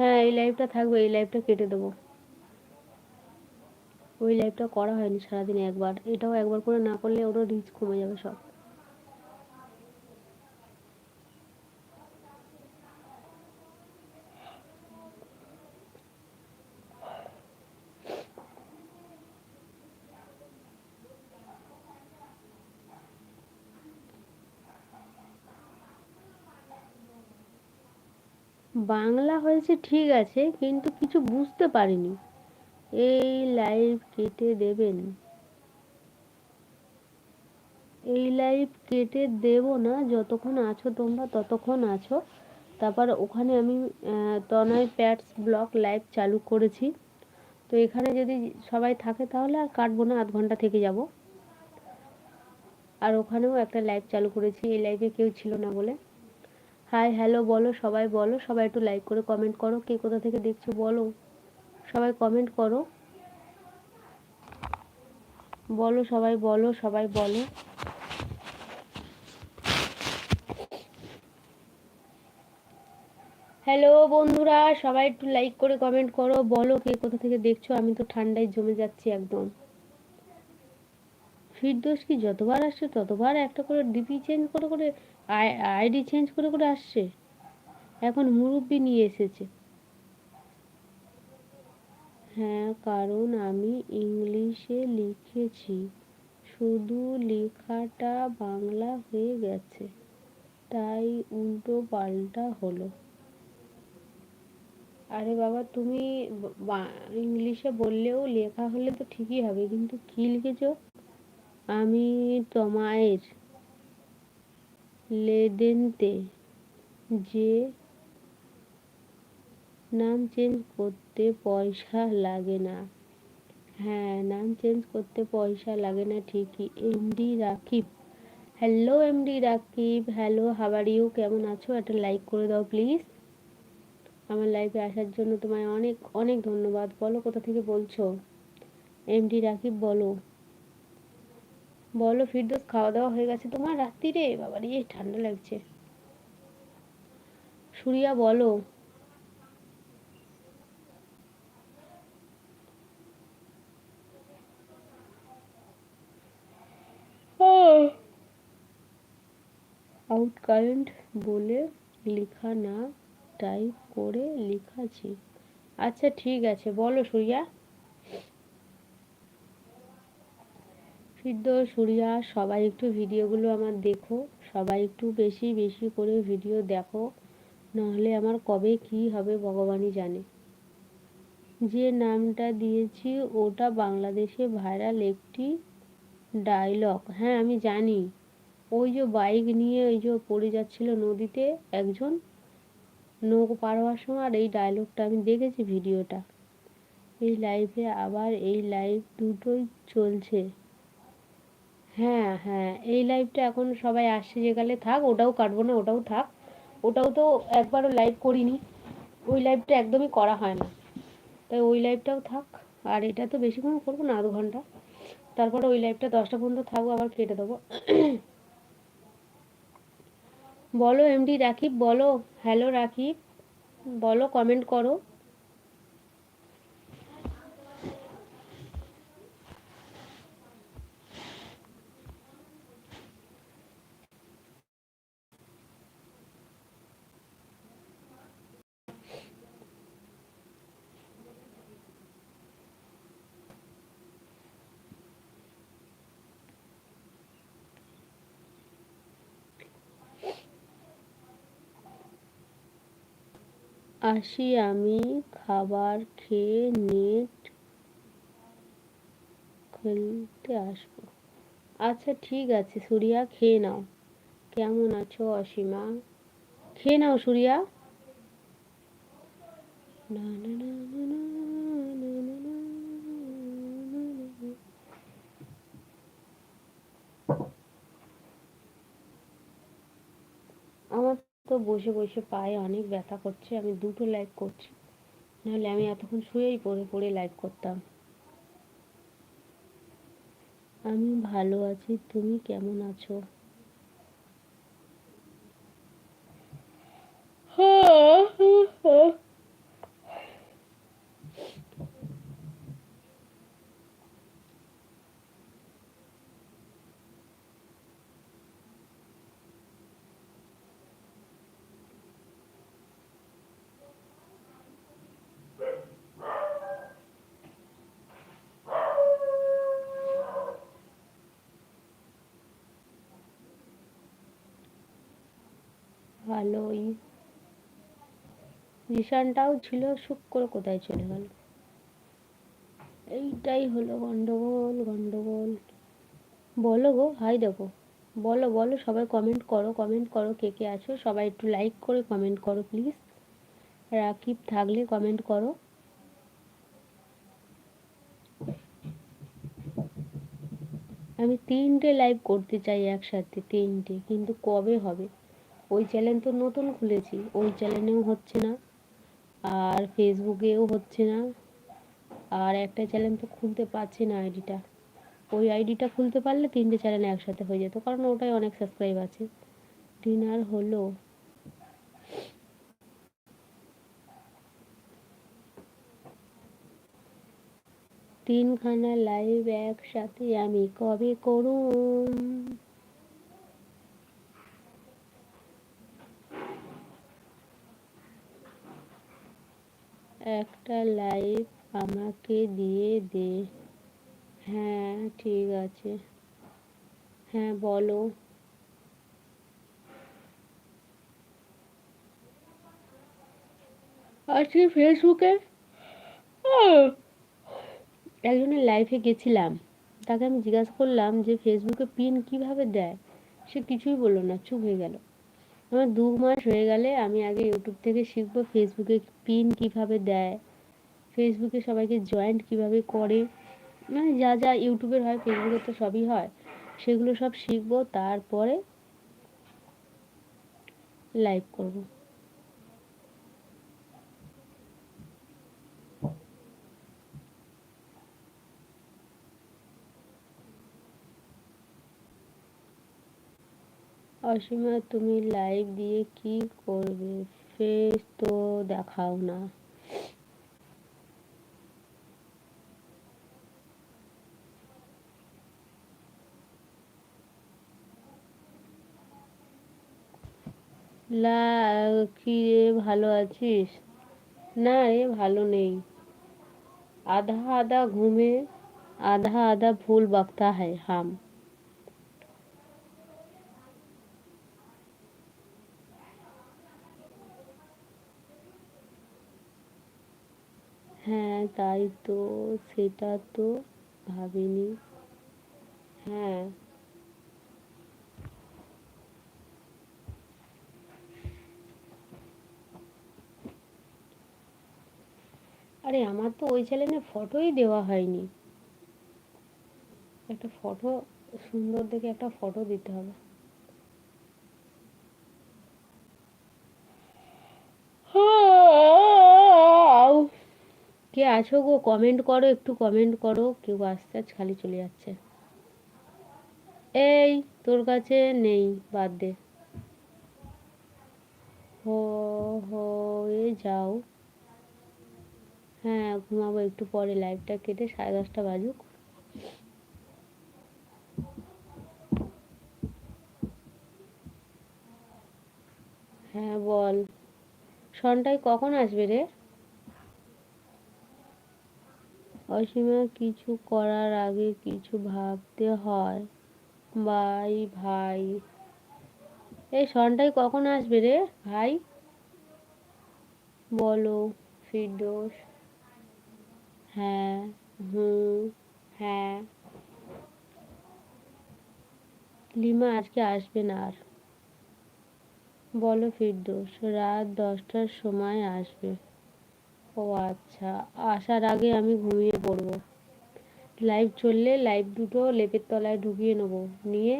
হ্যাঁ এই লাইভটা থাকবে, এই লাইভটা কেটে দেবো। ওই লাইভটা করা হয়নি সারাদিনে একবার। এটাও একবার করে না করলে ওরও রিচ কমে যাবে সব। বাংলা হয়েছে ঠিক আছে, কিন্তু কিছু বুঝতে পারিনি। এই লাইভ কেটে দেবেন। এই লাইভ কেটে দেব না, যতক্ষণ আছো তোমরা ততক্ষণ আছো। তারপর ওখানে আমি তনয় প্যাটস ব্লক লাইভ চালু করেছি। তো এখানে যদি সবাই থাকে তাহলে আর কাটবো না, আধ ঘণ্টা থেকে যাব। আর ওখানেও একটা লাইভ চালু করেছি, এই লাইভে কেউ ছিল না বলে। হাই হ্যালো বলো, সবাই বলো, সবাই একটু লাইক করে কমেন্ট করো, কে কোথা থেকে দেখছ বলো। সবাই কমেন্ট করো। বলো, সবাই বলো সবাই বলো। হ্যালো বন্ধুরা, সবাই একটু লাইক করে কমেন্ট করো। বলো, কে কোথা থেকে দেখছ? আমি তো ঠান্ডায় জমে যাচ্ছি একদম। ফিরদোষ কি যতবার আসছে, ততবার একটা করে ডিপি চেঞ্জ করে করে আইডি চেঞ্জ করে করে আসছে। এখন মুরব্বি নিয়ে এসেছে। হ্যাঁ কারণ আমি ইংলিশে লিখেছি। শুধু লেখাটা বাংলা হয়ে গেছে। তাই উল্টো পাল্টা হলো। আরে বাবা, তুমি ইংলিশে বললেও লেখা হলে তো ঠিকই হবে, কিন্তু কি লিখেছ? আমি তোমায়ের। লেদেনতে যে নাম চেঞ্জ করতে পয়সা লাগে না। হ্যাঁ নাম চেঞ্জ করতে পয়সা লাগে না, ঠিকই। MD Rakib. Hello MD Rakib. Hello how are you কেমন আছো? একটা লাইক করে দাও প্লিজ আমার লাইভে আসার জন্য তোমায় অনেক অনেক ধন্যবাদ। বলো, কোথা থেকে বলছো? এমডি রাকিব, বলো। বলো ফিরদোস খাওয়া দাওয়া হয়ে গেছে তোমার? রাত্রিরে বাবার ইয়ে ঠান্ডা লাগছে। সুরিয়া, বলো। আউট কারেন্ট বলে লেখা না টাইপ করে লিখাছি আচ্ছা ঠিক আছে, বলো সুরিয়া। সিদ্ধ, সুরিয়া, সবাই একটু ভিডিওগুলো আমার দেখো। সবাই একটু বেশি বেশি করে ভিডিও দেখো। নাহলে আমার কবে কি হবে ভগবানই জানে। যে নামটা দিয়েছি, ওটা বাংলাদেশে ভাইরাল একটি ডায়লগ হ্যাঁ আমি জানি। ওই যে বাইক নিয়ে ওই যে পড়ে যাচ্ছিল নদীতে একজন, নৌকো পার হওয়ার সময় আর এই ডায়লগটা আমি দেখেছি ভিডিওটা। এই লাইভে আবার এই লাইভ দুটোই চলছে। হ্যাঁ হ্যাঁ এই লাইভটা এখন সবাই আসছে যে গেলে থাক, ওটাও কাটবো না, ওটাও থাক। ওটাও তো একবারও লাইভ করিনি। ওই লাইভটা একদমই করা হয় না। তাই ওই লাইভটাও থাক। আর এটা তো বেশিক্ষণ করব না, আধ ঘণ্টা। তারপরে ওই লাইভটা দশটা পর্যন্ত থাকব, আবার কেটে দেবো। বলো এমডি রাকিব, বলো। হ্যালো রাকিব, বলো কমেন্ট করো। আসি আমি খাবার খেয়ে নেট খেলতে আসব। আচ্ছা ঠিক আছে, সুরিয়া, খেয়ে নাও। কেমন আছো অসীমা? খেয়ে নাও, সুরিয়া। না না না না আমার তো বসে বসে পায়ে অনেক ব্যথা করছে, আমি দুটো লাইভ করছি। নাহলে আমি এতক্ষণ শুয়েই পড়ে পড়ে লাইভ করতাম। আমি ভালো আছি, তুমি কেমন আছো? ভালোই। জিশানটাও ছিল সুখ করে কোথায় চলে গেল? এইটাই হলো গন্ডগোল গন্ডগোল। বলো গো, হাই দেখো। বলো বলো, সবাই কমেন্ট করো কমেন্ট করো কে কে আছো। সবাই একটু লাইক করে কমেন্ট করো প্লিজ রাকিব থাকলে কমেন্ট করো। আমি তিনটে লাইভ করতে চাই একসাথে, তিনটে, কিন্তু কবে হবে? ওই চ্যানেল তো নতুন খুলেছি, ওই চ্যানেলেও হচ্ছে না, আর ফেসবুকেও হচ্ছে না, আর একটা চ্যানেল তো খুলতে পারছি না আইডিটা ওই আইডিটা খুলতে পারলে তিনটে চ্যানেল একসাথে হয়ে যেত, কারণ ওটাই অনেক সাবস্ক্রাইব আছে। ডিনার হলো। তিনখানা লাইভ একসাথে আমি কবে করুম? একটা লাইভ আমাকে দিয়ে দে। হ্যাঁ ঠিক আছে। হ্যাঁ বলো। আজকে ফেসবুকে একজনের লাইফে গেছিলাম। তাকে আমি জিজ্ঞাসা করলাম যে ফেসবুকে পিন কীভাবে দেয়? সে কিছুই বলল না, চুপ হয়ে গেল। আমার দু মাস হয়ে গেলে আমি আগে ইউটিউব থেকে শিখব ফেসবুকে পিন কীভাবে দেয়, ফেসবুকে সবাইকে জয়েন্ট কীভাবে করে মানে যা যা ইউটিউবের হয়, ফেসবুকে তো সবই হয়, সেগুলো সব শিখব, তারপরে লাইভ করব। অসীমা, তুমি লাইভ দিয়ে কি করবে? ফেস তো দেখাও না। লা কি রে, ভালো আছিস? না রে, ভালো নেই। আধা আধা ঘুমে, আধা আধা ভুল বকতা है হাম। হ্যাঁ তাই তো, সেটা তো ভাবিনি। হ্যাঁ। আরে, আমার তো ওই চ্যানেলে ফটোই দেওয়া হয়নি। একটা ফটো, সুন্দর দেখে একটা ফটো দিতে হবে। কে আছো গো? কমেন্ট করো, একটু কমেন্ট করো। কেউ আস্তে আজ খালি চলে যাচ্ছে। এই, তোর কাছে নেই, বাদ দে। হয়ে যাও। হ্যাঁ ঘুমাবো একটু পরে লাইভটা কেটে সাড়ে দশটা বাজুক। হ্যাঁ বল। সনটাই কখন আসবে রে? অসীমা কিছু করার আগে কিছু ভাবতে হয়। ভাই ভাই। এই সনটাই কখন আসবে রে, ভাই? বলো, ফিরদোস। হ্যাঁ হুম হ্যাঁ। লিমা আজকে আসবে না আর। বলো, ফিরদোস, রাত দশটার সময় আসবে। ও আচ্ছা আসার আগে আমি ঘুমিয়ে পড়ব। লাইভ চললে লাইভ দুটো লেপের তলায় ঢুকিয়ে নেব, নিয়ে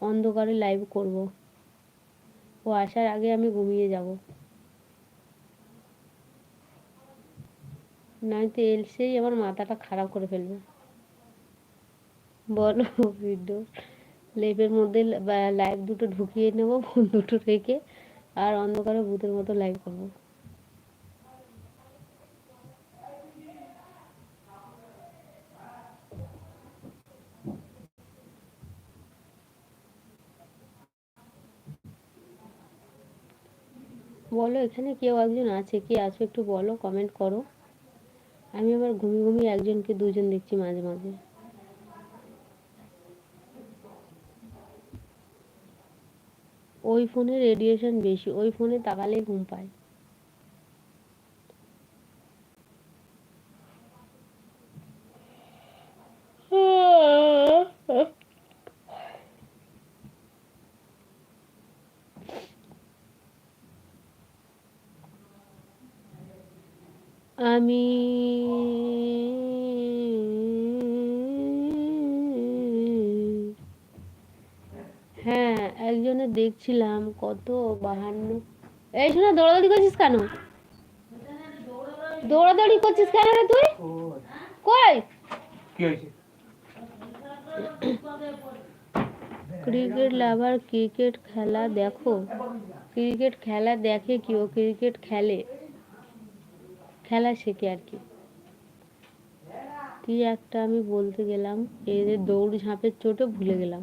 অন্ধকারে লাইভ করব। ও আসার আগে আমি ঘুমিয়ে যাব। নয়তো এলসেই আমার মাথাটা খারাপ করে ফেলবে। বলো ভিডিও লেপের মধ্যে লাইভ দুটো ঢুকিয়ে নেব ফোন দুটো রেখে, আর অন্ধকারে ভূতের মতো লাইভ করব। বলো, এখানে কেউ একজন আছে কে? আছো একটু বলো কমেন্ট করো। আমি আবার ঘুমিয়ে ঘুমিয়ে একজনকে দুজন দেখছি মাঝে মাঝে। ওই ফোনে রেডিয়েশন বেশি, ওই ফোনে তাকালেই ঘুম পায়। আমি হ্যাঁ একজনের দেখছিলাম কত বাহান্ন। এই শোনা দৌড়াদৌড়ি করছিস কেন? দৌড়াদৌড়ি করছিস কেন রে তুই? কই? কি হয়েছে? ক্রিকেট লাভার ক্রিকেট খেলা দেখো। ক্রিকেট খেলা দেখে কি ও ক্রিকেট খেলে? খেলা শেখে আর কি। কি একটা আমি বলতে গেলাম এদের দৌড় ঝাঁপের চোটে ভুলে গেলাম।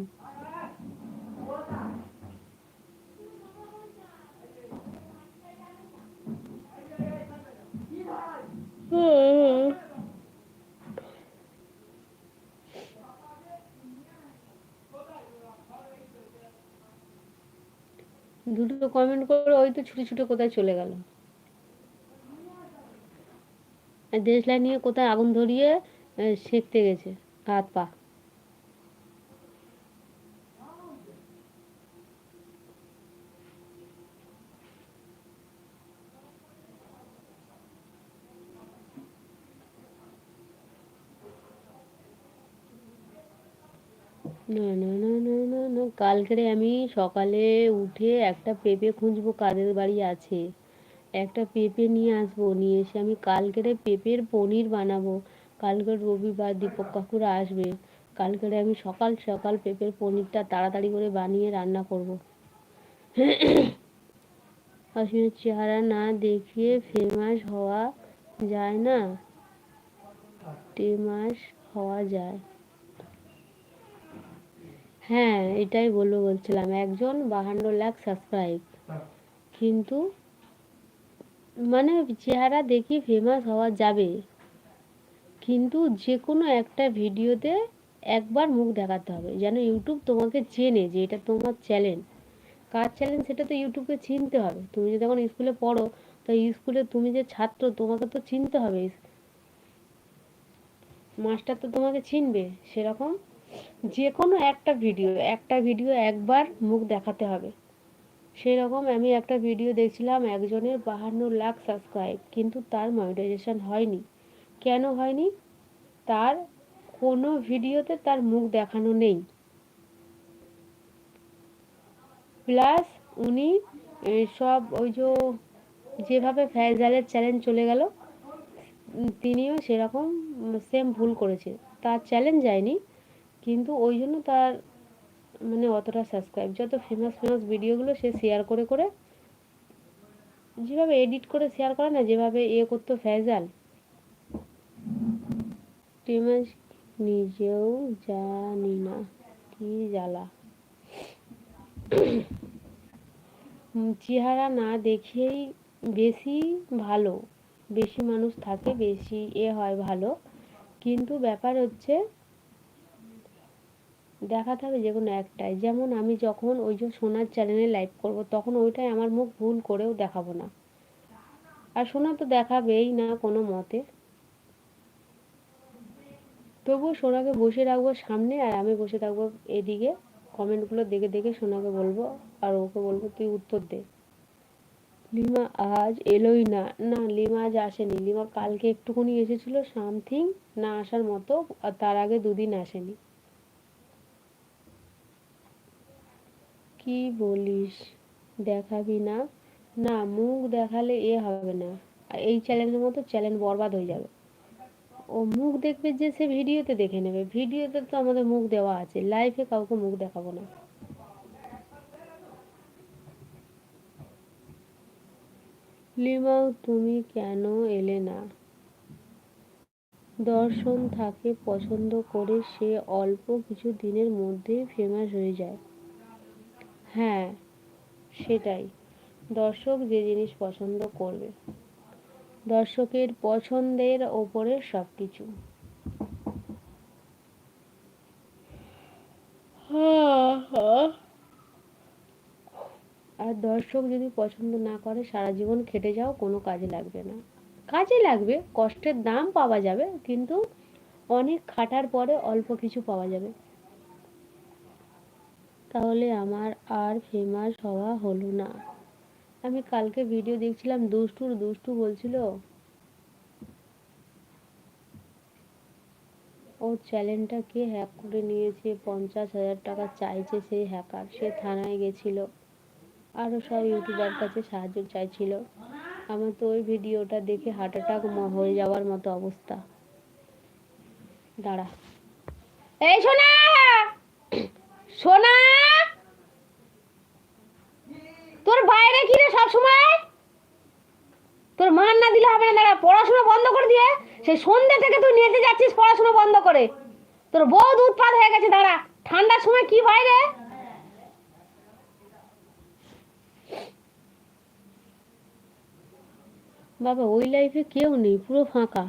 দুটো কমেন্ট করে ওই তো ছুটে ছুটে কোথায় চলে গেল। দেশলাই নিয়ে কোথায় আগুন ধরিয়ে সেঁকতে গেছে, হাত পা। না না না না না না, কালকেরে আমি সকালে উঠে একটা পেঁপে খুঁজবো, কাদের বাড়ি আছে। একটা পেঁপে নিয়ে আসব, নিয়ে এসে আমি কালকেরে পেঁপের পনির বানাবো। কালকে রবিবার দীপক কাকুরা আসবে। কালকেরে আমি সকাল সকাল পেঁপের পনিরটা তাড়াতাড়ি করে বানিয়ে রান্না করব। অসীমের চেহারা না দেখিয়ে ফেমাস হওয়া যায় না? ফেমাস হওয়া যায়। হ্যাঁ এটাই বলব বলছিলাম। একজন বাহান্ন লাখ সাবস্ক্রাইব কিন্তু মানে চেহারা দেখি ফেমাস হওয়া যাবে। কিন্তু যে কোনো একটা ভিডিওতে একবার মুখ দেখাতে হবে। যেন ইউটিউব তোমাকে চেনে যে এটা তোমার চ্যানেল কার চ্যানেল সেটা তো ইউটিউবকে চিনতে হবে। তুমি যদি এখন স্কুলে পড়ো, তো স্কুলে তুমি যে ছাত্র, তোমাকে তো চিনতে হবে। মাস্টার তো তোমাকে চিনবে সেরকম। যে কোনো একটা ভিডিও একটা ভিডিও একবার মুখ দেখাতে হবে। সেই রকম আমি একটা ভিডিও দেখছিলাম একজনের বাহান্ন লাখ সাবস্ক্রাইব কিন্তু তার মনিটাইজেশন হয়নি। কেন হয়নি? তার কোনো ভিডিওতে তার মুখ দেখানো নেই। প্লাস উনি সব ওই যেভাবে ফ্যাজালের চ্যালেঞ্জ চলে গেল তিনিও সেরকম সেম ভুল করেছে। তার চ্যালেঞ্জ যায়নি, কিন্তু ওই জন্য তার মানে অতটা সাবস্ক্রাইব যত ফেমাস ফেমাস ভিডিওগুলো সে শেয়ার করে করে যেভাবে এডিট করে শেয়ার করে না, যেভাবে এ করতো ফ্যাজাল ফেমাস নিজেও জানি না কি জ্বালা। চেহারা না দেখেই বেশি ভালো, বেশি মানুষ থাকে, বেশি এ হয় ভালো। কিন্তু ব্যাপার হচ্ছে দেখাতে হবে যে কোনো একটাই। যেমন আমি যখন ওই যে সোনার চ্যানেলে লাইভ করব, তখন ওইটাই আমার মুখ ভুল করেও দেখাবো না। আর সোনা তো দেখাবেই না কোনো মতে। তবুও সোনাকে বসে রাখব সামনে, আর আমি বসে থাকব এদিকে। কমেন্টগুলো দেখে দেখে সোনাকে বলব, আর ওকে বলব, তুই উত্তর দে। লিমা আজ এলোই না। না, লিমা আজ আসেনি। লিমা কালকে একটুখানি এসেছিল সামথিং না আসার মতো, আর তার আগে দুদিন আসেনি। কি বলিস? দেখাবি না? না, মুখ দেখালে এ হবে না। এই চ্যানেলের মতো চ্যানেল বরবাদ হয়ে যাবে। ও মুখ দেখবে যে সে ভিডিওতে দেখে নেবে। ভিডিওতে তো আমাদের মুখ দেওয়া আছে। লাইভে কাউকে মুখ দেখাবো না। লিমাও, তুমি কেন এলে না? দর্শন থাকে পছন্দ করে, সে অল্প কিছু দিনের মধ্যেই ফেমাস হয়ে যায়। হ্যাঁ সেটাই। দর্শক যে জিনিস পছন্দ করবে। দর্শকের পছন্দের ওপরে সব কিছু আর দর্শক যদি পছন্দ না করে, সারা জীবন খেটে যাও, কোনো কাজে লাগবে না। কাজে লাগবে, কষ্টের দাম পাওয়া যাবে, কিন্তু অনেক খাটার পরে অল্প কিছু পাওয়া যাবে। তাহলে আমার আর ফেমাস হওয়া হলো না। আমি কালকে ভিডিও দেখছিলাম, দুষ্টুর দুষ্টু বলছিল, ওর চ্যানেলটা কে হ্যাক করে নিয়েছে, পঞ্চাশ হাজার টাকা চাইছে সেই হ্যাকার সে থানায় গেছিল। আরও সব ইউটিউবার কাছে সাহায্য চাইছিল। আমার তো ওই ভিডিওটা দেখে হার্ট অ্যাটাক হয়ে যাওয়ার মতো অবস্থা। দাঁড়া। এই সোনা! সোনা! তোর বাইরে কি রে সব সময় তোর মান না দিলে হবে না, দাঁড়া, পড়াশোনা বন্ধ করে দিয়ে সেই সন্ধ্যে থেকে তুই নিতে যাচ্ছিস পড়াশোনা বন্ধ করে। তোর বহুত উৎপাদ হয়ে গেছে, দাঁড়া, ঠান্ডার সময় কি হয় রে? বাবা, ওই লাইফে কেউ নেই, পুরো ফাঁকা।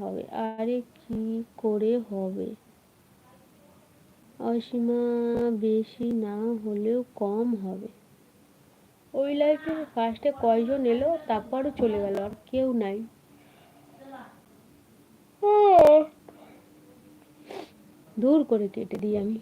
হবে, আরে কি করে হবে? অসীমা বেশি না হলেও কম হবে। ওই লাইফে ফার্স্টে কয়জন এলো, তারপরও চলে গেল, আর কেউ নাই। দূর করে কেটে দিই আমি।